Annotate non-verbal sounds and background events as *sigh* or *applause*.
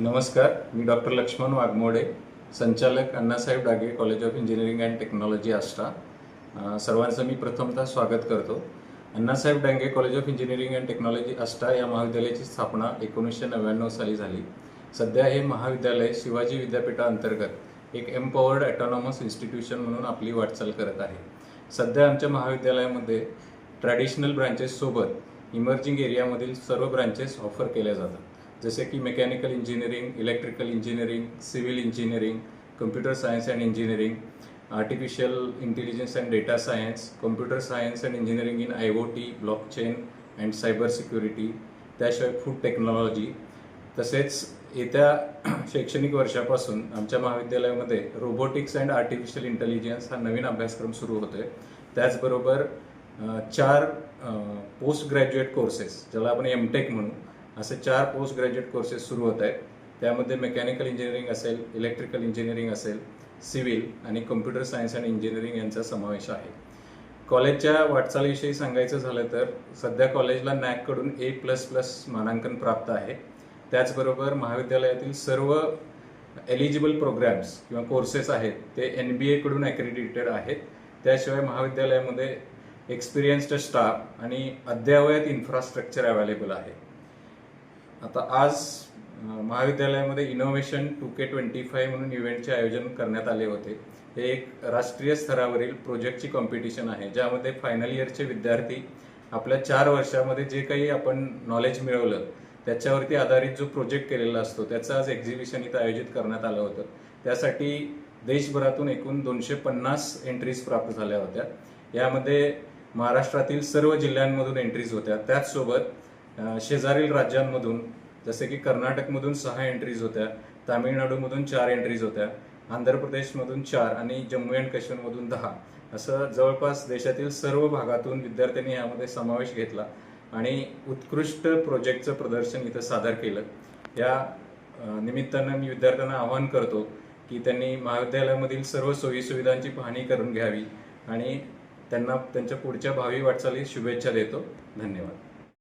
नमस्कार मी डॉक्टर लक्ष्मण वाघमोडे संचालक Annasaheb डागे college of engineering and technology Ashta. सर्वांचं मी प्रथमतः स्वागत करतो. Annasaheb Dange college of engineering and technology Ashta या महाविद्यालयाची स्थापना एकोणीसशे नव्याण्णव साली झाली. सध्या हे महाविद्यालय शिवाजी विद्यापीठाअंतर्गत एक एम्पॉवर्ड ॲटॉनॉमस इन्स्टिट्यूशन म्हणून आपली वाटचाल करत आहे. सध्या आमच्या महाविद्यालयामध्ये ट्रॅडिशनल ब्रांचेससोबत इमर्जिंग एरियामधील सर्व ब्रांचेस ऑफर केल्या जातात. जसे की mechanical engineering electrical engineering civil engineering computer science and engineering artificial intelligence and data science computer science and engineering in I O T blockchain and cyber security त्याशिवाय food technology तसेच येत्या *clears throat* शैक्षणिक वर्षापासून आमच्या महाविद्यालयामध्ये रोबोटिक्स अँड आर्टिफिशियल इंटेलिजन्स हा नवीन अभ्यासक्रम सुरू होतोय. त्याचबरोबर चार पोस्ट ग्रॅज्युएट कोर्सेस ज्याला आपण एम टेक म्हणू. असे चार पोस्ट ग्रॅज्युएट कोर्सेस सुरू होत आहेत. त्यामध्ये मेकॅनिकल इंजिनिअरिंग असेल इलेक्ट्रिकल इंजिनिअरिंग असेल सिव्हिल आणि कम्प्युटर सायन्स अँड इंजिनिअरिंग यांचा समावेश आहे. कॉलेजच्या वाटचालीविषयी सांगायचं झालं तर सध्या कॉलेजला नॅककडून ए प्लस प्लस मानांकन प्राप्त आहे. त्याचबरोबर महाविद्यालयातील सर्व एलिजिबल प्रोग्रॅम्स किंवा कोर्सेस आहेत ते एन बी एकडून ॲक्रेडिटेड आहेत. त्याशिवाय महाविद्यालयामध्ये एक्सपिरियन्स्ड स्टाफ आणि अद्ययावत इन्फ्रास्ट्रक्चर अवेलेबल आहे. आता आज महाविद्यालयामध्ये innovation two K twenty five म्हणून इव्हेंटचे आयोजन करण्यात आले होते. हे एक राष्ट्रीय स्तरावरील प्रोजेक्टची कॉम्पिटिशन आहे ज्यामध्ये फायनल इयरचे विद्यार्थी आपल्या चार वर्षामध्ये जे काही आपण नॉलेज मिळवलं त्याच्यावरती आधारित जो प्रोजेक्ट केलेला असतो त्याचं आज एक्झिबिशन इथं आयोजित करण्यात आलं होतं. त्यासाठी देशभरातून एकूण दोनशे पन्नास एंट्रीज प्राप्त झाल्या होत्या. यामध्ये महाराष्ट्रातील सर्व जिल्ह्यांमधून एंट्रीज होत्या. त्याचसोबत शेजारील राज्यांमधून जसे की कर्नाटकमधून सहा एंट्रीज होत्या तामिळनाडूमधून चार एंट्रीज होत्या आंध्र प्रदेशमधून चार आणि जम्मू अँड काश्मीरमधून दहा. असं जवळपास देशातील सर्व भागातून विद्यार्थ्यांनी यामध्ये समावेश घेतला आणि उत्कृष्ट प्रोजेक्टचं प्रदर्शन इथं सादर केलं. या निमित्तानं मी विद्यार्थ्यांना आवाहन करतो की त्यांनी महाविद्यालयामधील सर्व सोयीसुविधांची पाहणी करून घ्यावी आणि त्यांना त्यांच्या पुढच्या भावी वाटचालीस शुभेच्छा देतो. धन्यवाद.